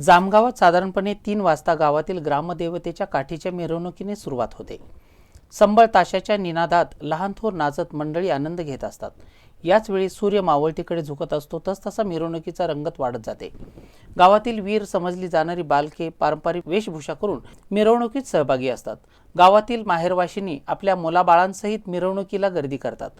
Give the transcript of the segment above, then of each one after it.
जामगावात साधारणपणे तीन वाजता गावातील ग्रामदेवतेच्या काठीच्या मिरवणुकीने सुरुवात होते. संबळ ताशाच्या निनादात लहान थोर नाचत मंडळी आनंद घेत असतात. याच वेळी सूर्य मावळतीकडे झुकत असतो तसतसा मिरवणुकीचा रंगत वाढत जाते. गावातील वीर समजली जाणारी बालके पारंपरिक वेशभूषा करून मिरवणुकीत सहभागी असतात. गावातील माहेरवाशिनी आपल्या मुलाबाळांसहित मिरवणुकीला गर्दी करतात.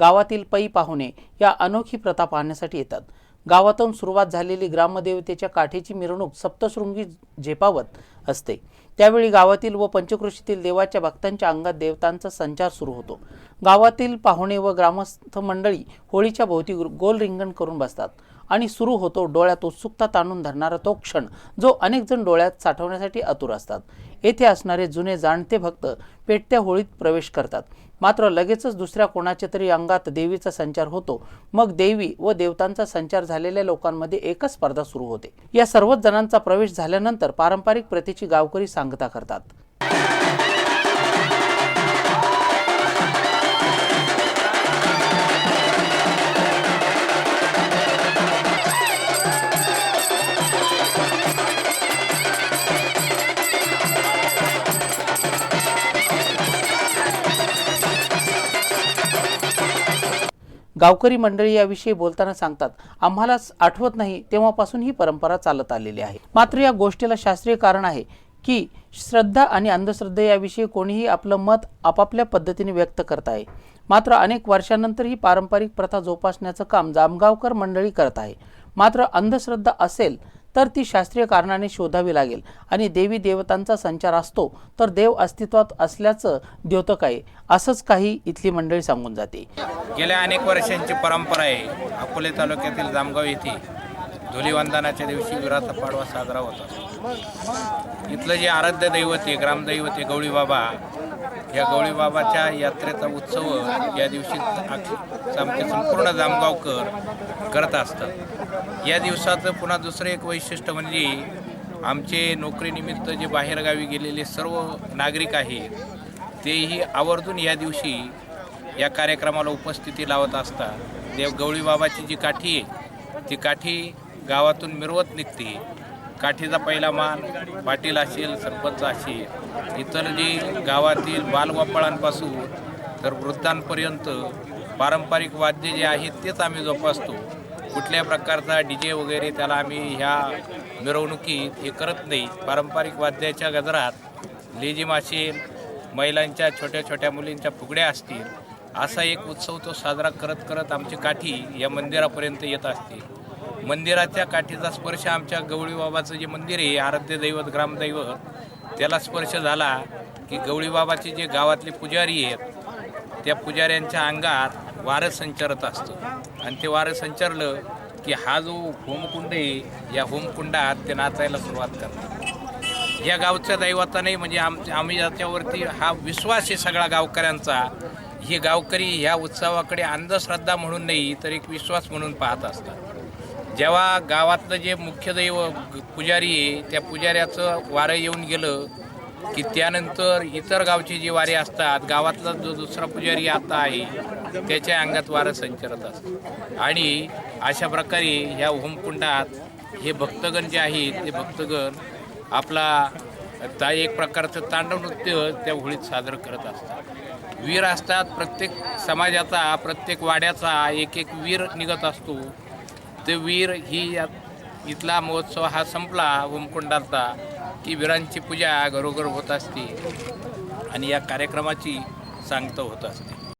गावातील पै पाहुणे या अनोखी प्रथा पाहण्यासाठी येतात. गावातून सुरुवात झालेली ग्रामदेवतेच्या काठीची मिरवणूक सप्तशृंगी झेपावत असते. त्यावेळी गावातील व पंचकृषीतील देवाच्या भक्तांच्या अंगात देवतांचा संचार सुरू होतो. गावातील पाहुणे व ग्रामस्थ मंडळी होळीच्या भोवती गोल रिंगण करून बसतात आणि सुरू होतो डोळ्यात उत्सुकता ताणून धरणारा तो क्षण जो अनेक जण डोळ्यात साठवण्यासाठी आतुर असतात. येथे असणारे जुने जाणते भक्त पेटत्या होळीत प्रवेश करतात. मात्र लगेचच दुसऱ्या कोणाच्या तरी अंगात देवीचा संचार होतो. मग देवी व देवतांचा संचार झालेल्या लोकांमध्ये एकच स्पर्धा सुरू होते. या सर्वच जणांचा प्रवेश झाल्यानंतर पारंपरिक प्रथेची गावकरी सांगता करतात. गावकरी मंडळी याविषयी बोलताना सांगतात आम्हाला आठवत नाही तेव्हापासून ही परंपरा चालत आलेली आहे. मात्र या गोष्टीला शास्त्रीय कारण आहे की श्रद्धा आणि अंधश्रद्धा याविषयी कोणीही आपलं मत आपापल्या पद्धतीने व्यक्त करत आहे. मात्र अनेक वर्षानंतर ही पारंपरिक प्रथा जोपासण्याचं काम जामगावकर मंडळी करत आहे. मात्र अंधश्रद्धा असेल तर ती शास्त्रीय कारणाने शोधावी लागेल. आणि देवी देवतांचा संचार असतो तर देव अस्तित्वात असल्याचं द्योतक आहे. असंच काही इथली मंडळी सांगून जाते. गेल्या अनेक वर्षांची परंपरा आहे. अकोले तालुक्यातील जामगाव येथे धुलीवंदनाच्या दिवशी विराचा पाडवा साजरा होतो इथलं जे आराध्य दैवत आहे ग्रामदैवत आहे गवळीबाबा या गवळीबाबाच्या यात्रेचा उत्सव या दिवशी संपूर्ण जामगावकर करत असतात. या दिवसाचं पुन्हा दुसरं एक वैशिष्ट्य म्हणजे आमचे नोकरीनिमित्त जे बाहेरगावी गेलेले सर्व नागरिक आहेत तेही आवर्जून या दिवशी या कार्यक्रमाला उपस्थिती लावत असतात. देव गवळीबाबाची जी काठी आहे ती काठी गावातून मिरवत निघते. काठीचा पहिला मान पाटील असेल सरपंच असेल इतर जे गावातील बालवापळांपासून तर वृद्धांपर्यंत पारंपरिक वाद्य जे आहेत तेच आम्ही जोपासतो. कुठल्या प्रकारचा डी जे वगैरे त्याला आम्ही ह्या मिरवणुकीत हे करत नाही. पारंपरिक वाद्याच्या गजरात लेझिम असेल महिलांच्या छोट्या छोट्या मुलींच्या फुगड्या असतील असा एक उत्सव तो साजरा करत करत आमची काठी या मंदिरापर्यंत येत असते. मंदिराच्या काठीचा स्पर्श आमच्या गवळीबाबाचं जे मंदिर आहे आराध्य दैवत ग्रामदैवत त्याला स्पर्श झाला की गवळीबाबाचे जे गावातले पुजारी आहेत त्या पुजाऱ्यांच्या अंगात वारं संचारत असतो. आणि ते वारं संचारलं की हा जो होमकुंड आहे या होमकुंडात ते नाचायला सुरुवात करतात. या गावच्या दैवताने म्हणजे आम आम्ही याच्यावरती हा विश्वास आहे सगळ्या गावकऱ्यांचा हे गावकरी ह्या उत्सवाकडे अंधश्रद्धा म्हणून नाही तर एक विश्वास म्हणून पाहत असतात. जेव्हा गावातलं जे मुख्य दैव पुजारी आहे त्या पुजाऱ्याचं वारं येऊन गेलं की त्यानंतर इतर गावची जी वारे असतात गावातला जो दुसरा पुजारी आता आहे त्याच्या अंगात वारं संचरत असतात. आणि अशा प्रकारे ह्या होमकुंडात हे भक्तगण जे आहेत ते भक्तगण आपला ता एक प्रकारचं तांडव नृत्य त्या होळीत सादर करत असतात. वीर असतात प्रत्येक समाजाचा प्रत्येक वाड्याचा एक एक वीर निघत असतो. ते वीर ही इथला महोत्सव हा संपला होमकुंडाचा की वीरांची पूजा घरोघर होत असते आणि या कार्यक्रमाची सांगता होत असते.